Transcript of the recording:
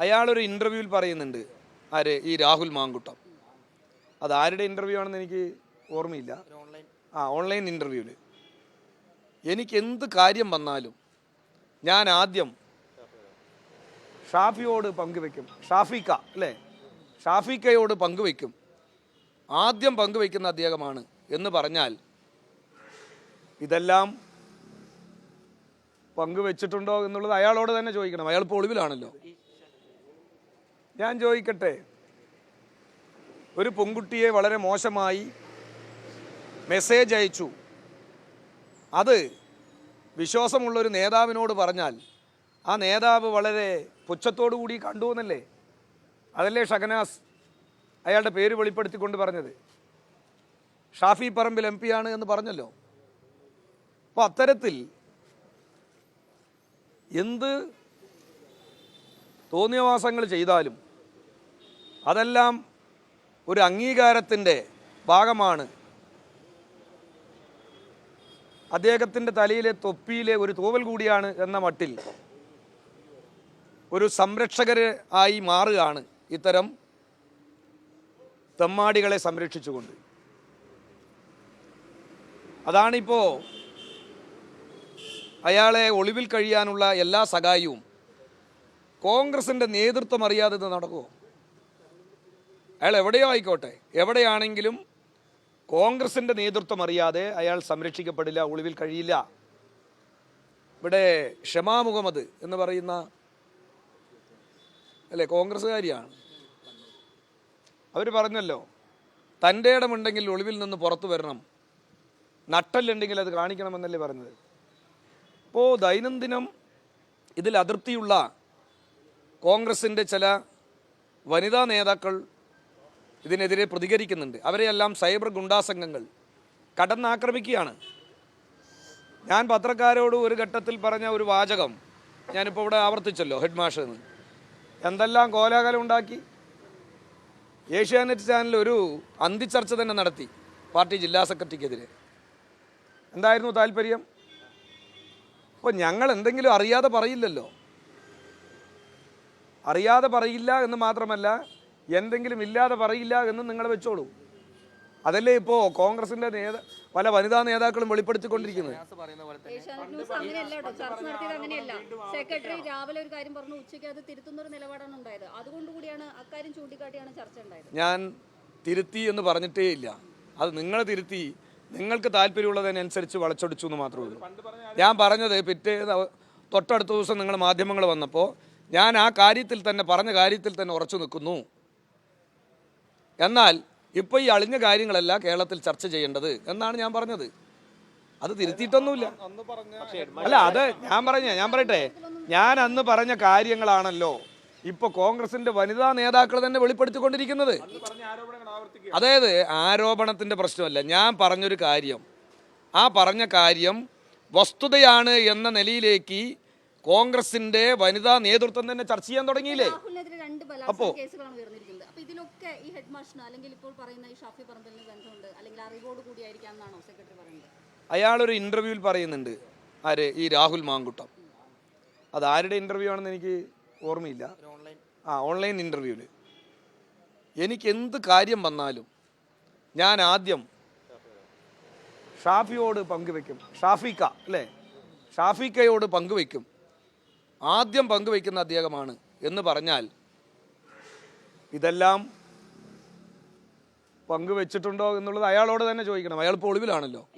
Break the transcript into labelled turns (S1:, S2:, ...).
S1: അയാളൊരു ഇന്റർവ്യൂവിൽ പറയുന്നുണ്ട്. ആര്? ഈ രാഹുൽ മാങ്കുട്ടം. അത് ആരുടെ ഇന്റർവ്യൂ ആണെന്ന് എനിക്ക് ഓർമ്മയില്ല. ആ ഓൺലൈൻ ഇന്റർവ്യൂവിൽ എനിക്ക് എന്ത് കാര്യം വന്നാലും ഞാൻ ആദ്യം ഷാഫിയോട് പങ്കുവെക്കും. ഷാഫിക്ക അല്ലേ? ഷാഫിക്കയോട് പങ്കുവെക്കും. ആദ്യം പങ്കുവെക്കുന്ന അദ്ദേഹമാണ് എന്ന് പറഞ്ഞാൽ ഇതെല്ലാം പങ്കുവെച്ചിട്ടുണ്ടോ എന്നുള്ളത് അയാളോട് തന്നെ ചോദിക്കണം. അയാൾ ഇപ്പോൾ ഒളിവിലാണല്ലോ. ഞാൻ ചോദിക്കട്ടെ? ഒരു പെൺകുട്ടിയെ വളരെ മോശമായി മെസ്സേജ് അയച്ചു. അത് വിശ്വാസമുള്ളൊരു നേതാവിനോട് പറഞ്ഞാൽ ആ നേതാവ് വളരെ പുച്ഛത്തോടു കൂടി കണ്ടു എന്നല്ലേ? അതല്ലേ ഷഹനാസ് അയാളുടെ പേര് വെളിപ്പെടുത്തിക്കൊണ്ട് പറഞ്ഞത്? ഷാഫി പറമ്പിൽ എം ആണ് എന്ന് പറഞ്ഞല്ലോ. അപ്പോൾ അത്തരത്തിൽ എന്ത് തോന്നിയവാസങ്ങൾ ചെയ്താലും അതെല്ലാം ഒരു അംഗീകാരത്തിന്റെ ഭാഗമാണ്. അദ്ദേഹത്തിന്റെ തലയിലെ തൊപ്പിയിലെ ഒരു തൂവൽ കൂടിയാണ് എന്ന മട്ടിൽ ഒരു സംരക്ഷകർ ആയി മാറുകയാണ് ഇത്തരം തെമ്മാടികളെ സംരക്ഷിച്ചുകൊണ്ട്. അതാണിപ്പോൾ അയാളെ ഒളിവിൽ കഴിയാനുള്ള എല്ലാ സഹായവും കോൺഗ്രസിന്റെ നേതൃത്വം അറിയാതെ നടക്കുമോ അയാൾ എവിടെയോ ആയിക്കോട്ടെ. എവിടെയാണെങ്കിലും കോൺഗ്രസിന്റെ നേതൃത്വം അറിയാതെ അയാൾ സംരക്ഷിക്കപ്പെടില്ല ഒളിവിൽ കഴിയില്ല. ഇവിടെ ഷമാ മുഹമ്മദ് എന്ന് പറയുന്ന അല്ലേ കോൺഗ്രസ്സുകാരിയാണ്. അവർ പറഞ്ഞല്ലോ തന്റെ ഇടമുണ്ടെങ്കിൽ ഒളിവിൽ നിന്ന് പുറത്തു വരണം. നട്ടല്ലുണ്ടെങ്കിൽ അത് കാണിക്കണമെന്നല്ലേ പറഞ്ഞത്. ഇപ്പോൾ ദൈനംദിനം ഇതിൽ അതൃപ്തിയുള്ള കോൺഗ്രസിന്റെ ചില വനിതാ നേതാക്കൾ ഇതിനെതിരെ പ്രതികരിക്കുന്നുണ്ട്. അവരെയെല്ലാം സൈബർ ഗുണ്ടാസംഘങ്ങൾ കടന്നാക്രമിക്കുകയാണ്. ഞാൻ പത്രക്കാരോട് ഒരു ഘട്ടത്തിൽ പറഞ്ഞ ഒരു വാചകം ഞാനിപ്പോൾ ഇവിടെ ആവർത്തിച്ചല്ലോ ഹെഡ് മാഷ് എന്ന്. എന്തെല്ലാം കോലാഹലം ഉണ്ടാക്കി? ഏഷ്യാനെറ്റ് ചാനൽ ഒരു അന്തിച്ചർച്ച തന്നെ നടത്തി പാർട്ടി ജില്ലാ സെക്രട്ടറിക്കെതിരെ. എന്തായിരുന്നു താല്പര്യം? അപ്പോൾ ഞങ്ങൾ എന്തെങ്കിലും അറിയാതെ പറയില്ലല്ലോ. അറിയാതെ പറയില്ല എന്ന് മാത്രമല്ല എന്തെങ്കിലും ഇല്ലാതെ പറയില്ല എന്ന് നിങ്ങൾ വെച്ചോളൂ. അതല്ലേ ഇപ്പോ കോൺഗ്രസിന്റെ നേത പല വനിതാ നേതാക്കളും വെളിപ്പെടുത്തിക്കൊണ്ടിരിക്കുന്നത്.
S2: ഏഷ്യാനെറ്റ് ന്യൂസ് അങ്ങനെയല്ല കേട്ടോ. ചർച്ച നടത്തിയത് അങ്ങനെയല്ല. സെക്രട്ടറി രാവിലെ ഒരു കാര്യം പറഞ്ഞു ഉച്ചയ്ക്ക് അത് തിരുത്തുന്ന ഒരു നിലപാടാണ് ഉണ്ടായത്. അതുകൊണ്ട് കൂടിയാണ് അക്കാര്യം ചൂണ്ടിക്കാട്ടിയാണ് ചർച്ച ഉണ്ടായത്.
S1: ഞാൻ തിരുത്തി എന്ന് പറഞ്ഞിട്ടേ ഇല്ല. അത് നിങ്ങൾ തിരുത്തി നിങ്ങൾക്ക് താല്പര്യമുള്ളതിനനുസരിച്ച് വളച്ചൊടിച്ചു എന്ന് മാത്രമേ ഉള്ളൂ. ഞാൻ പറഞ്ഞത് പിറ്റേ തൊട്ടടുത്ത ദിവസം നിങ്ങൾ മാധ്യമങ്ങൾ വന്നപ്പോൾ ഞാൻ ആ കാര്യത്തിൽ തന്നെ പറഞ്ഞ കാര്യത്തിൽ തന്നെ ഉറച്ചു നിൽക്കുന്നു. എന്നാൽ ഇപ്പോൾ ഈ അളിഞ്ഞ കാര്യങ്ങളല്ല കേരളത്തിൽ ചർച്ച ചെയ്യേണ്ടത് എന്നാണ് ഞാൻ പറഞ്ഞത്. അത് തിരുത്തിയിട്ടൊന്നുമില്ല. അല്ല അത് ഞാൻ പറഞ്ഞ ഞാൻ പറയട്ടെ. ഞാൻ അന്ന് പറഞ്ഞ കാര്യങ്ങളാണല്ലോ ഇപ്പൊ കോൺഗ്രസിന്റെ വനിതാ നേതാക്കൾ തന്നെ വെളിപ്പെടുത്തിക്കൊണ്ടിരിക്കുന്നത്. അതായത് ആരോപണത്തിന്റെ പ്രശ്നമല്ല. ഞാൻ പറഞ്ഞൊരു കാര്യം. ആ പറഞ്ഞ കാര്യം വസ്തുതയാണ് എന്ന നിലയിലേക്ക് കോൺഗ്രസിന്റെ വനിതാ നേതൃത്വം തന്നെ ചർച്ച ചെയ്യാൻ തുടങ്ങിയില്ലേ? അപ്പോ- അയാളൊരു ഇന്റർവ്യൂവിൽ പറയുന്നുണ്ട്. ആര്? ഈ രാഹുൽ മാങ്കുട്ടം. അത് ആരുടെ ഇന്റർവ്യൂ ആണെന്ന് എനിക്ക് ഓർമ്മയില്ല. ആ ഓൺലൈൻ ഇന്റർവ്യൂവിൽ എനിക്ക് എന്ത് കാര്യം വന്നാലും ഞാൻ ആദ്യം ഷാഫിയോട് പങ്കുവെക്കും. ഷാഫിക്ക അല്ലേ? ഷാഫിക്കയോട് പങ്കുവെക്കും. ആദ്യം പങ്കുവയ്ക്കുന്ന അദ്ദേഹമാണ് എന്ന് പറഞ്ഞാൽ ഇതെല്ലാം പങ്കുവെച്ചിട്ടുണ്ടോ എന്നുള്ളത് അയാളോട് തന്നെ ചോദിക്കണം. അയാൾ ഇപ്പോൾ ഒളിവിലാണല്ലോ.